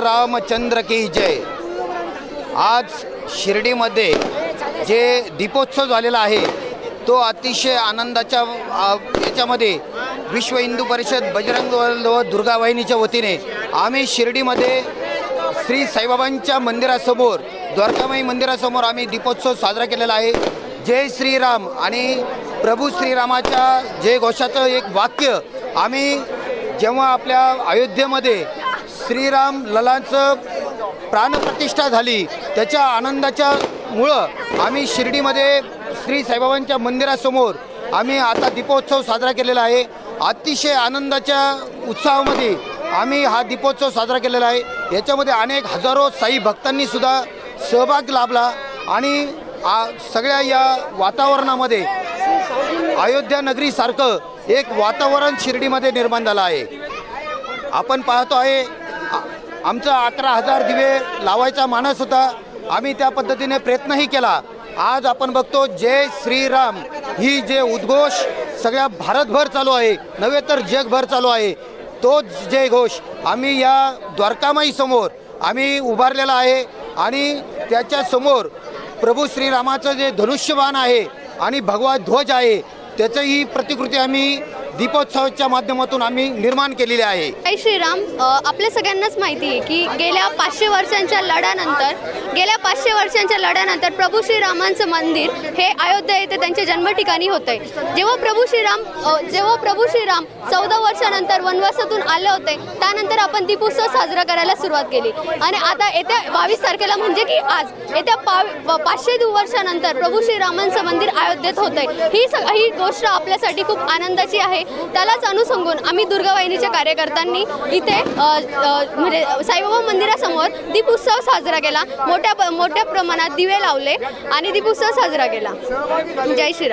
रामचंद्र की जय. आज शिर्डीमध्ये जे दीपोत्सव झालेला आहे तो अतिशय आनंदाच्या याच्यामध्ये विश्व हिंदू परिषद बजरंग व दुर्गा वाहिनीच्या वतीने आम्ही शिर्डीमध्ये श्री साईबाबांच्या मंदिरासमोर द्वारकामाई मंदिरासमोर आम्ही दीपोत्सव साजरा केलेला आहे. जय श्रीराम आणि प्रभू श्रीरामाच्या जय घोषाचं एक वाक्य आम्ही जेव्हा आपल्या अयोध्येमध्ये श्रीराम ललांचं प्राणप्रतिष्ठा झाली. त्याच्या आनंदाच्या मुळं आम्ही शिर्डीमध्ये श्री साईबाबांच्या मंदिरासमोर आम्ही आता दीपोत्सव साजरा केलेला आहे. अतिशय आनंदाच्या उत्साहामध्ये आम्ही हा दीपोत्सव साजरा केलेला आहे. याच्यामध्ये अनेक हजारो साई भक्तांनी सुद्धा सहभाग लाभला आणि आ, सगळ्या या वातावरणामध्ये अयोध्या नगरीसारखं एक वातावरण शिर्डीमध्ये निर्माण झालं आहे. आपण पाहतो आहे आमचा अकरा हजार दिवे लावायचा मानस होता. आम्ही त्या पद्धतीने प्रयत्नही केला. आज आपण बघतो जय श्रीराम. ही जे उद्घोष सगळ्या भारतभर चालू आहे. नव्हे तर जगभर चालू आहे. तोच जय घोष आम्ही या द्वारकामाईसमोर आम्ही उभारलेला आहे. आणि त्याच्यासमोर प्रभू श्रीरामाचं जे धनुष्यबाण आहे आणि भगवा ध्वज आहे त्याचंही प्रतिकृती आम्ही दीपोत्सवाच्या माध्यमातून आम्ही निर्माण केलेले आहे. जय श्रीराम आपल्या सगळ्यांनाच माहिती आहे की गेल्या पाचशे वर्षांच्या लढ्यानंतर गेल्या पाचशे वर्षांच्या लढ्यानंतर प्रभू श्रीरामांचं मंदिर हे अयोध्या येथे त्यांच्या जन्म ठिकाणी होते जेव्हा प्रभू श्रीराम जेव्हा प्रभू श्रीराम चौदा वर्षानंतर वनवासातून आले होते त्यानंतर आपण दीपोत्सव साजरा करायला सुरुवात केली. आणि आता येत्या बावीस तारखेला म्हणजे की आज येत्या पा पाचशे दु वर्षानंतर प्रभू श्रीरामांचं मंदिर अयोध्येत होतंय. ही स ही गोष्ट आपल्यासाठी खूप आनंदाची आहे. त्यालाच अनुसंगून आम्ही दुर्गा वाहिनीच्या कार्यकर्त्यांनी इथे म्हणजे साईबाबा मंदिरासमोर दीपोत्सव साजरा केला. मोठ्या मोठ्या प्रमाणात दिवे लावले आणि दीपोत्सव साजरा केला. जय श्रीराम.